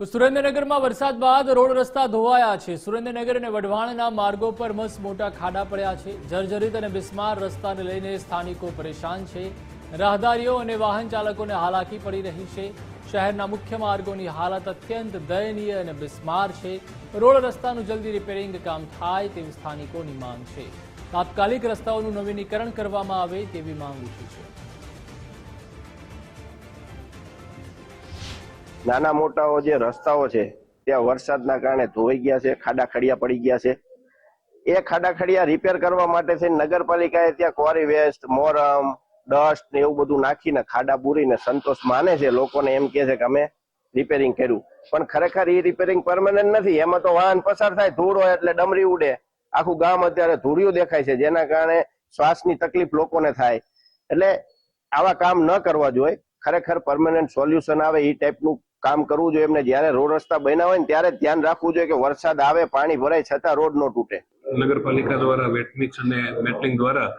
તો સુરેન્દ્રનગરમાં વરસાદ બાદ રોડ રસ્તા ધોવાયા છે. સુરેન્દ્રનગર અને વઢવાણના માર્ગો પર મસ્ત મોટા ખાડા પડ્યા છે. જર્જરિત અને બિસ્માર રસ્તાને લઈને સ્થાનિકો પરેશાન છે. રાહદારીઓ અને વાહન ચાલકોને હાલાકી પડી રહી છે. શહેરના મુખ્ય માર્ગોની હાલત અત્યંત દયનીય અને બિસ્માર છે. રોડ રસ્તાનું જલ્દી રિપેરિંગ કામ થાય તેવી સ્થાનિકોની માંગ છે. તાત્કાલિક રસ્તાઓનું નવીનીકરણ કરવામાં આવે તેવી માંગ ઉઠી છે. નાના મોટાઓ જે રસ્તાઓ છે, ત્યાં વરસાદના કારણે ધોવાઈ ગયા છે, ખાડા ખડિયા પડી ગયા છે. એ ખાડા ખડિયા રિપેર કરવા માટે છે નગરપાલિકાએ ત્યાં ક્વોરી વેસ્ટ મોરમ ડસ્ટ ને એવું બધું નાખીને ખાડા બુરીને સંતોષ માને છે. લોકોને એમ કે છે કે અમે રિપેરિંગ કર્યું. પણ ખરેખર એ રિપેરિંગ પરમાનન્ટ નથી. એમાં તો વાહન પસાર થાય, ધૂળ હોય એટલે ડમરી ઉડે. આખું ગામ અત્યારે ધૂળિયું દેખાય છે, જેના કારણે શ્વાસની તકલીફ લોકોને થાય. એટલે આવા કામ ન કરવા જોઈએ. ખરેખર પરમાનન્ટ સોલ્યુશન આવે એ ટાઈપનું કામ કરવું જોઈએ એમને જ્યારે રોડ રસ્તા બન્યા હોય ને ત્યારે ધ્યાન રાખવું જોઈએ કે વરસાદ આવે, પાણી ભરાય છતાં રોડ નો તૂટે. નગરપાલિકા દ્વારા વેટમિક્સ અને મેટલિંગ દ્વારા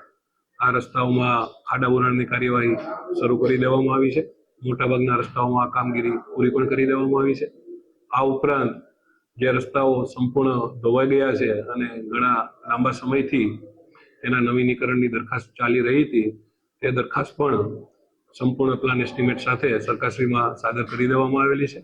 આ રસ્તાઓમાં ખાડા બોરાણની કાર્યવાહી શરૂ કરી દેવામાં આવી છે. મોટાભાગના રસ્તાઓમાં આ કામગીરી પૂરી પણ કરી દેવામાં આવી છે. આ ઉપરાંત જે રસ્તાઓ સંપૂર્ણ ધોવાઈ ગયા છે અને ઘણા લાંબા સમયથી તેના નવીનીકરણની દરખાસ્ત ચાલી રહી હતી, તે દરખાસ્ત પણ સંપૂર્ણ પ્લાન એસ્ટિમેટ સાથે સરકારશ્રીમાં સાદર કરી દેવામાં આવેલી છે.